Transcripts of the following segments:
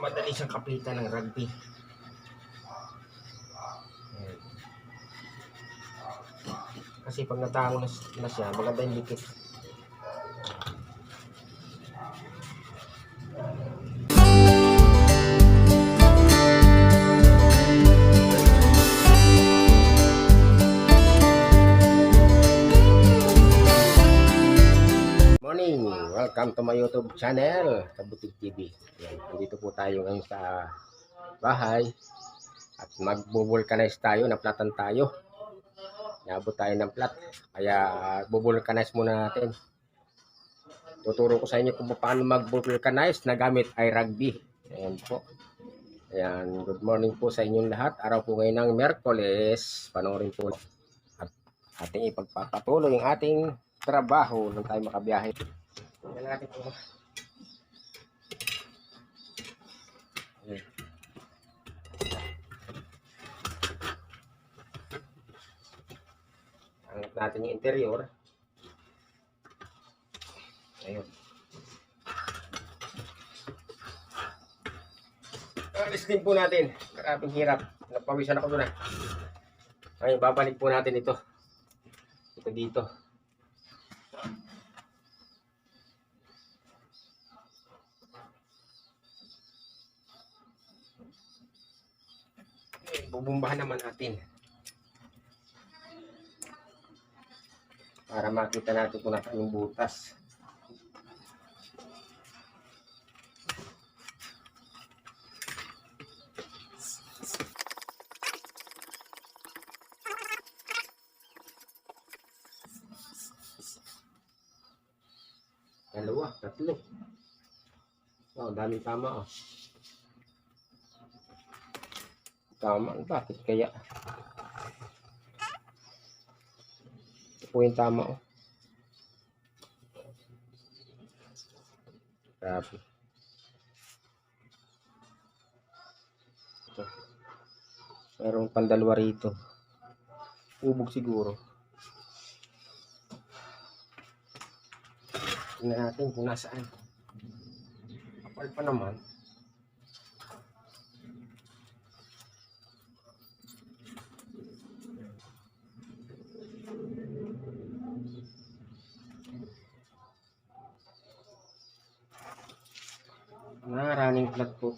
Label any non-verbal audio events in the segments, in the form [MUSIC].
madali siyang kapitan ng rugby. Kasi pag natango na, na siya, maganda yung dikit. Welcome to my YouTube channel, Kabutig TV. Yan, nandito po tayo ngayon sa bahay at magbo-vulcanize tayo, naplatan tayo. Nabot tayo ng plat, kaya bubulcanize muna natin. Tuturo ko sa inyo kung paano mag-vulcanize na gamit ay rugby. Ayan po. Ayan, good morning po sa inyong lahat. Araw po ngayon ng Merkoles. Panoorin po at ating ipagpapatuloy yung ating trabaho nung tayo makabiyahe. Yan natin po. Ayan. Angat natin yung interior. Ayun. Alis din po natin. Maraming hirap. Napawisan ako doon ah. Ay, babalik po natin ito. Ito dito. Bubumbahan naman natin. Para makita natin kung nasa yung butas. Dalawa, tatlo. Wow, dami tama oh. Tama, bakit kaya? Ito po yung tama oh. Grabe. Ito. Merong pandalwa rito. Ubog siguro. Tingnan natin kung nasaan. Kapal pa naman. Na running flat po.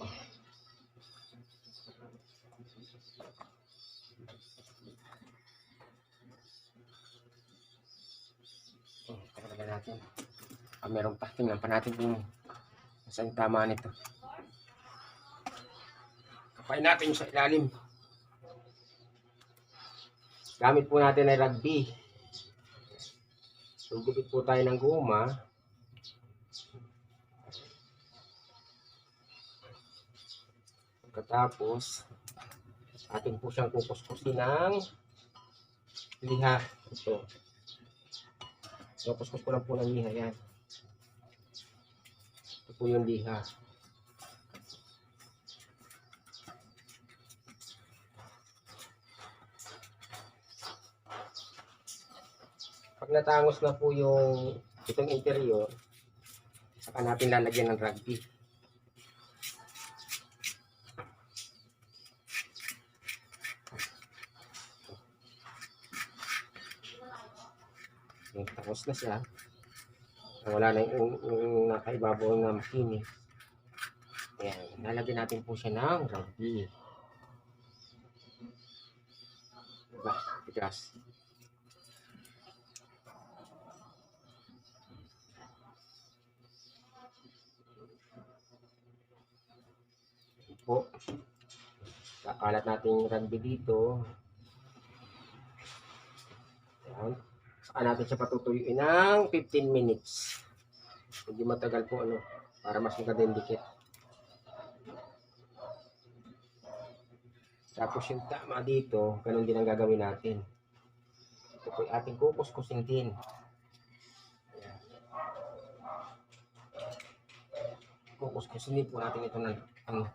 Oh, talaga natin. Ah, meron pa. Tingnan pa natin kung saan tama nito. Kapay natin sa ilalim. Gamit po natin ay rugby. Sugupit po tayo ng guma. Pagkatapos, atin po siyang kukuskusin ng liha. Ito. So, kuskus ko lang po ng liha yan. Ito po yung liha. Pag natangos na po yung itong interior, saka natin lalagyan ng rugby. Yung tapos na siya. Wala na yung, yung nakaibabaw ng machine. Ayan, lalagyan natin po siya ng rugby. Diba? Ayan po. Kakalat natin yung rugby dito. Ayan. Saka natin siya patutuyuin ng 15 minutes. Hindi matagal po ano, para mas maganda yung dikit. Tapos yung tama dito, ganun din ang gagawin natin. Ito po yung ating kukuskusin din. Ayan. Kukuskusin din po natin ito ng ano,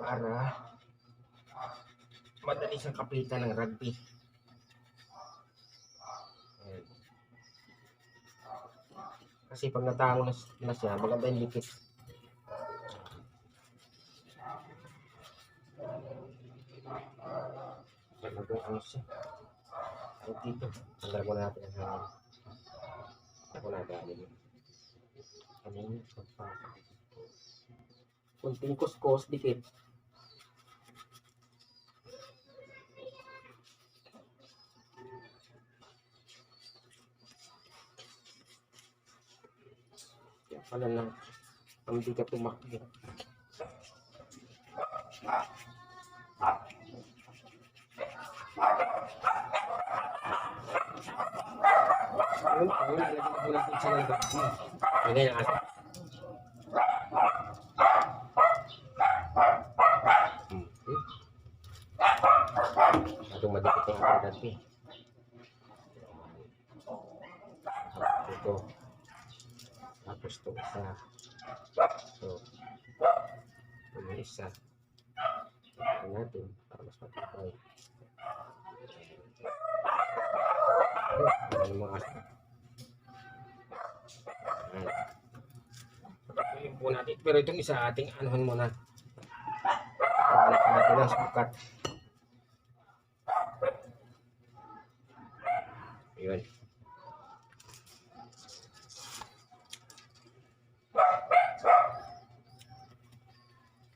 para madali siyang kapitan ng rugby. Kasi pag natango na, na siya, maganda yung likit. Talagang ano siya. Ay dito. Tanggal mo natin ang hangin. Ako na dali yun. Ano yun? Kunting kuskos, dikit. Pala lang, ang bigat tumakbo. Ayun, ayun, nalagyan ko lang pizza ng gabi. Ganyan ang asa. Masyadong madikit yung ating dati. Ito. Tapos ito isa. So, yung isa. Ito natin para mas. Ayan yung mga. Ayan. Po natin. Pero itong isa ating anuhan muna. Anak natin ang sukat. Ayun.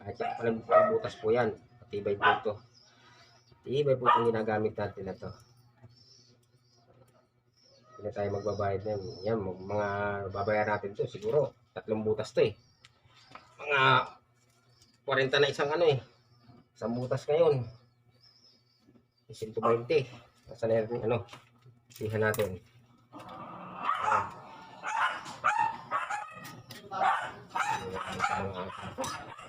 Kahit yan palang palang butas po yan. Patibay po ito. Patibay po itong ginagamit natin na to. Hindi na tayo magbabayad na yan. Mga babayar natin to siguro. Tatlong butas to eh. Mga 40 na isang ano eh. Isang butas ngayon. 120. Nasa na yung ano. Sihan natin. Ayan. Ayan, eh,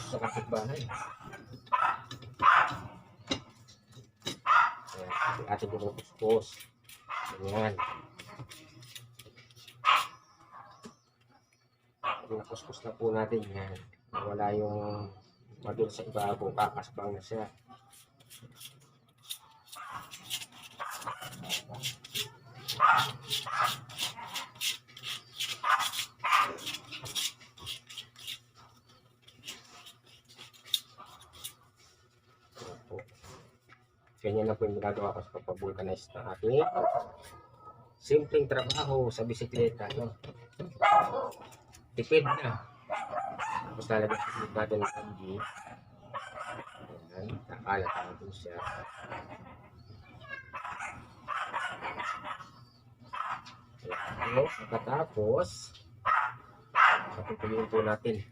sa kapitbahay. Ayan, ating pinupuspos. Ayan. Pinupuspos na po natin yan. Wala yung madul sa ibabaw, kakasbang na siya. Ayan Ganyan na po yung ginagawa ko sa pagpabulkanize ng ating simpleng trabaho sa bisikleta. No? Tipid na. Tapos lalagyan natin ng kanji. Ayan, nakalat natin siya. Ayan, pagkatapos, patutuloyin po natin.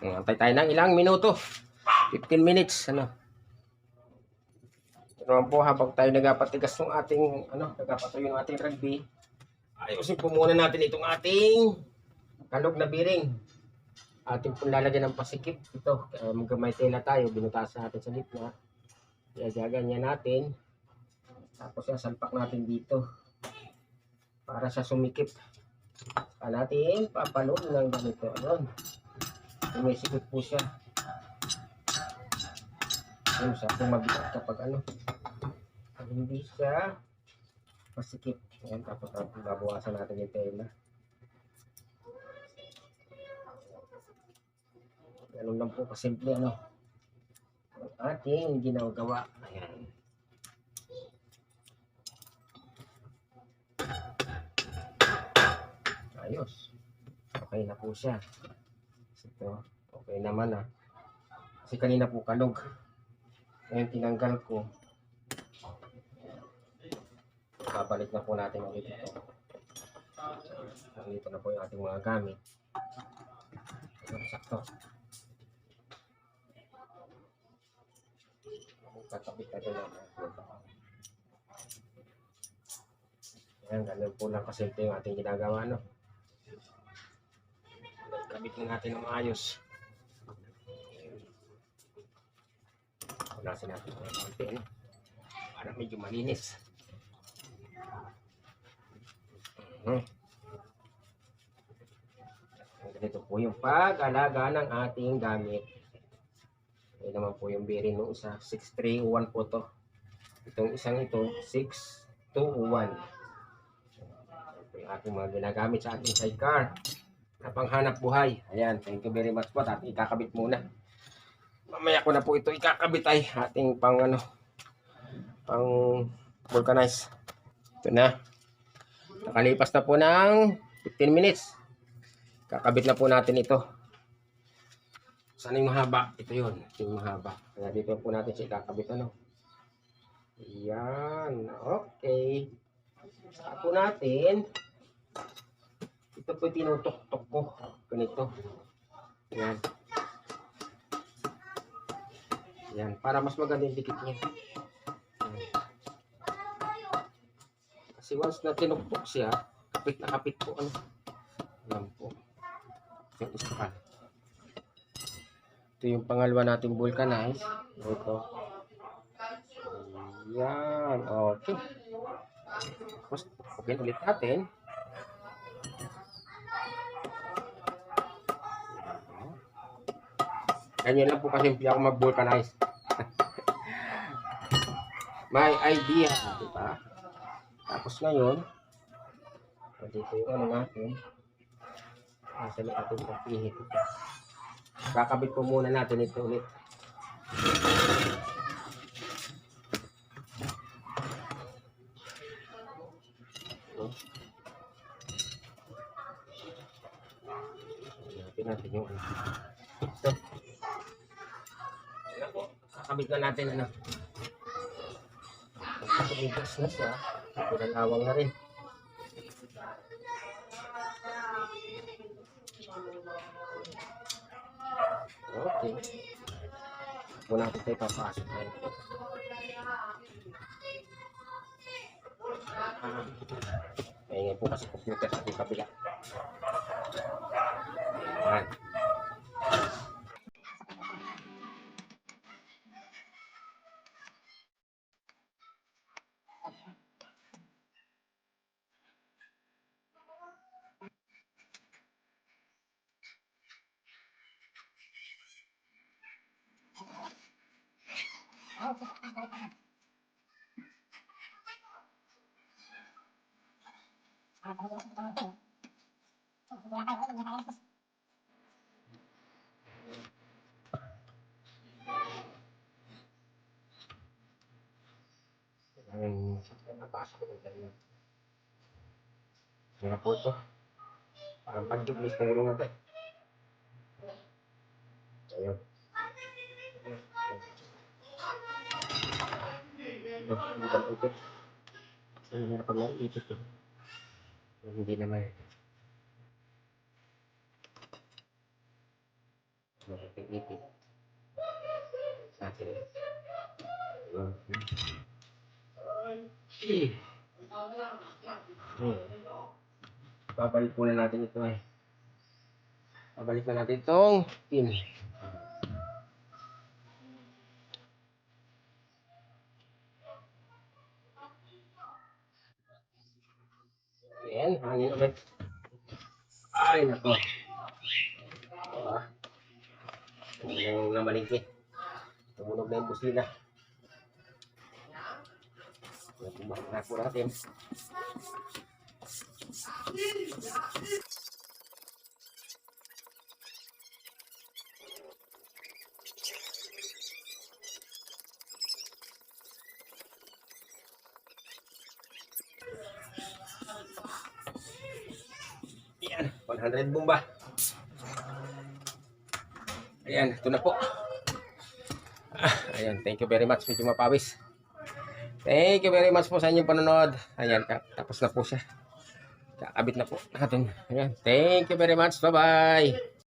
Antay tayo ng ilang minuto. 15 minutes, ano. Ito po habang tayo nagapatigas ng ating, ano, nagapatuyo ng ating rugby. Ayusin po muna natin itong ating kalog na biring. Ating pong lalagyan ng pasikip. Ito, uh, magkamay tela tayo, binutasan natin sa gitna. Kaya gaganyan natin. Tapos yan, salpak natin dito. Para sa sumikip. Saka natin papalog ng ganito. Ayun. Sumisikip po siya. Ayun siya, kung mabigat kapag ano. Pag hindi siya pasikip. Ayan, tapos babawasan natin yung tela. Ganun lang po kasimple ano. Ang ating ginagawa. Ayan. Ayos. Okay na po siya. Ito, okay naman ah. Kasi kanina po kalog. Ngayon tinanggal ko. Babalik na po natin ulit ito. Nandito na po yung ating mga gamit. Ayan, sakto. Kakabit natin lang. Ayan, ganun po lang kasi ito yung ating ginagawa, no? Kabit na natin ng maayos. Punasin natin ng konti, no? Para medyo malinis. Mhm. Ganito po yung pag-alaga ng ating gamit. Ito naman po yung bearing ng isa. 631 po to. Itong isang ito, 621. Ito yung ating mga ginagamit sa ating sidecar. Na panghanap buhay. Ayan, thank you very much po. At ikakabit muna. Mamaya ko na po ito ikakabit ay ating pang ano, pang vulcanize. Ito na. Nakalipas na po ng 15 minutes. Kakabit na po natin ito. Saan yung mahaba? Ito yun. Ito yung mahaba. Kaya dito po natin siya ikakabit ano. Yan. Okay. Saka po natin. Ito po tinutok-tok ko. Ganito. Yan. Yan. Para mas maganda yung dikit niya. Yan. Kasi once na tinuktok siya, kapit na kapit po. Ano? Yan po. Yung isa. Ito yung pangalawa nating vulcanize. Ito. Yan. Okay. Tapos, okay ulit natin. Ganyan lang po kasi hindi ako mag-vulcanize. [LAUGHS] May idea, di ba? Tapos ngayon, dito yung ano natin. Nasa may ating pagpihit ito. Kakabit po muna natin ito ulit. Ito. Hanapin natin yung ano. Ito. Ayan po. Kakabit na natin ano. Tumigas na siya. Pinalawang na rin. Okay. Muna natin tayo papasok na ito. Ngayon po kasi computer sa ating kabila. Ayan. Ini puto. Parang pag-dublis eh. Hindi naman. Nakapag-ipit. Sa atin. Ayun. Hmm. Babalik muna natin ito eh. Babalik na natin itong pin. Ayan, hangin ulit. Ay, nako. Ah. Yung namalingki. Tumunog na yung busina. Natumahal na po natin. Ayan, 100 bomba. Ayan, ito na po. Ah, ayan, thank you very much. Medyo mapawis. Thank you very much po sa inyong panonood. Ayan, tapos na po siya. Kakabit na po natin. Ayan, thank you very much. Bye-bye.